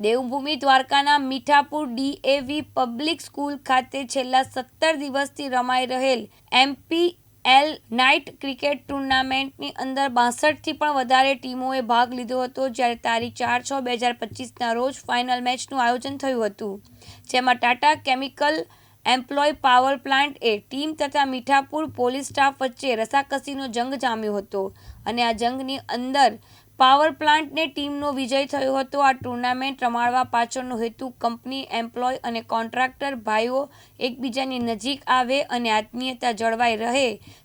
દેવભૂમિ દ્વારકાના Mithapur DAV public school ખાતે છેલ્લા સત્તર દિવસથી રમાઈ રહેલ એમપીએલ નાઇટ ક્રિકેટ ટુર્નામેન્ટની અંદર બાસઠથી પણ વધારે ટીમોએ ભાગ લીધો હતો, જ્યારે તારીખ ચાર છ બે હજાર પચીસના રોજ ફાઇનલ મેચનું આયોજન થયું હતું. જેમાં Tata chemical employ power plant એ ટીમ તથા મીઠાપુર પોલીસ સ્ટાફ વચ્ચે રસાકસીનો જંગ જામ્યો હતો અને આ જંગની અંદર પાવર પ્લાન્ટને ટીમનો વિજય થયો હતો. આ ટુર્નામેન્ટ રમાડવા પાછળનો હેતુ કંપની, એમ્પ્લોય અને કોન્ટ્રાક્ટર ભાઈઓ એકબીજાની નજીક આવે અને આત્મીયતા જળવાઈ રહે.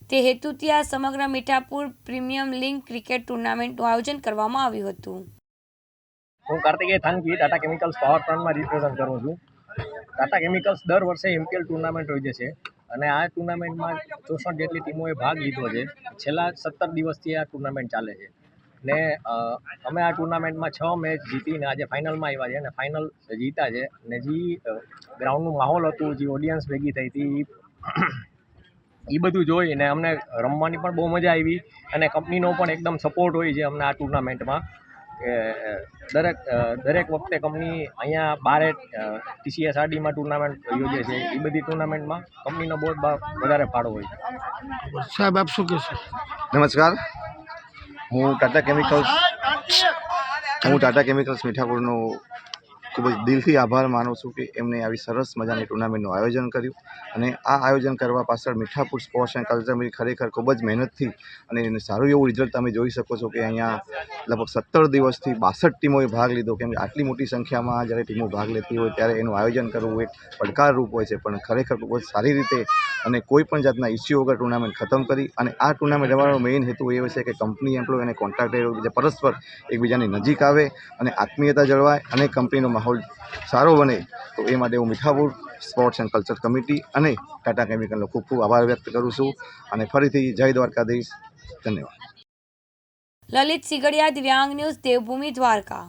તે હેતુથી આ સમગ્ર મીઠાપુર પ્રીમિયમ લીગ ક્રિકેટ ટુર્નામેન્ટનું આયોજન કરવામાં આવ્યું હતું. હું કાર્તિકેય થાનકી ટાટા કેમિકલ્સ પાવર પ્લાન્ટમાં રિપ્રેઝન્ટ કરું છું. ટાટા કેમિકલ્સ દર વર્ષે એમપીએલ ટુર્નામેન્ટ યોજે છે અને આ ટુર્નામેન્ટમાં ચોસઠ જેટલી ટીમોએ ભાગ લીધો છે. છેલ્લા સત્તર દિવસથી આ ટુર્નામેન્ટ ચાલે છે. ને અમે આ ટુર્નામેન્ટમાં છ મેચ જીતીને આજે ફાઇનલમાં આવ્યા છે અને ફાઇનલ જીતા છે. ને જે ગ્રાઉન્ડનું માહોલ હતું જે ઓડિયન્સ ભેગી થઈ હતી એ બધું જોઈને અમને રમવાની પણ બહુ મજા આવી અને કંપનીનો પણ એકદમ સપોર્ટ હોય છે અમને આ ટુર્નામેન્ટમાં. કે દરેક દરેક વખતે કંપની અહીંયા બારે ટીસીએસ આરડીમાં ટુર્નામેન્ટ યોજે છે. એ બધી ટુર્નામેન્ટમાં કંપનીનો બહુ વધારે ફાળો હોય છે. સાહેબ આપ શું કહેશો? નમસ્કાર. હું ટાટા કેમિકલ્સ હું ટાટા કેમિકલ્સ મીઠાપુરનો ખૂબ જ દિલથી આભાર માનું છું કે એમણે આવી સરસ મજાની ટુર્નામેન્ટનું આયોજન કર્યું. અને આ આયોજન કરવા પાછળ મીઠાપુર સ્પોર્ટ્સ એન્ડ કલ્ચરની ખરેખર ખૂબ જ મહેનતથી અને એને સારું એવું રિઝલ્ટ તમે જોઈ શકો છો કે અહીંયા લગભગ સત્તર દિવસથી બાસઠ ટીમોએ ભાગ લીધો. કેમ કે આટલી મોટી સંખ્યામાં જ્યારે ટીમો ભાગ લેતી હોય ત્યારે એનું આયોજન કરવું એક પડકારરૂપ હોય છે. પણ ખરેખર ખૂબ જ સારી રીતે અને કોઈ પણ જાતના ઇસ્યુ વગર ટુર્નામેન્ટ ખતમ કરી અને આ ટુર્નામેન્ટ રમવાનો મેઇન હેતુ એ છે કે કંપની એમ્પ્લોય અને કોન્ટ્રાક્ટર એકબીજા પરસ્પર એકબીજાની નજીક આવે અને આત્મીયતા જળવાય અને કંપનીનો માહોલ સારો બને, તો એ માટે હું Mithapur sports and culture committee અને ટાટા કેમિકલનો ખૂબ ખૂબ આભાર વ્યક્ત કરું છું અને ફરીથી જય દ્વારકાધીશ. ધન્યવાદ. લલિત સિગડિયા દિવ્યાંગ ન્યૂઝ દેવભૂમિ દ્વારકા.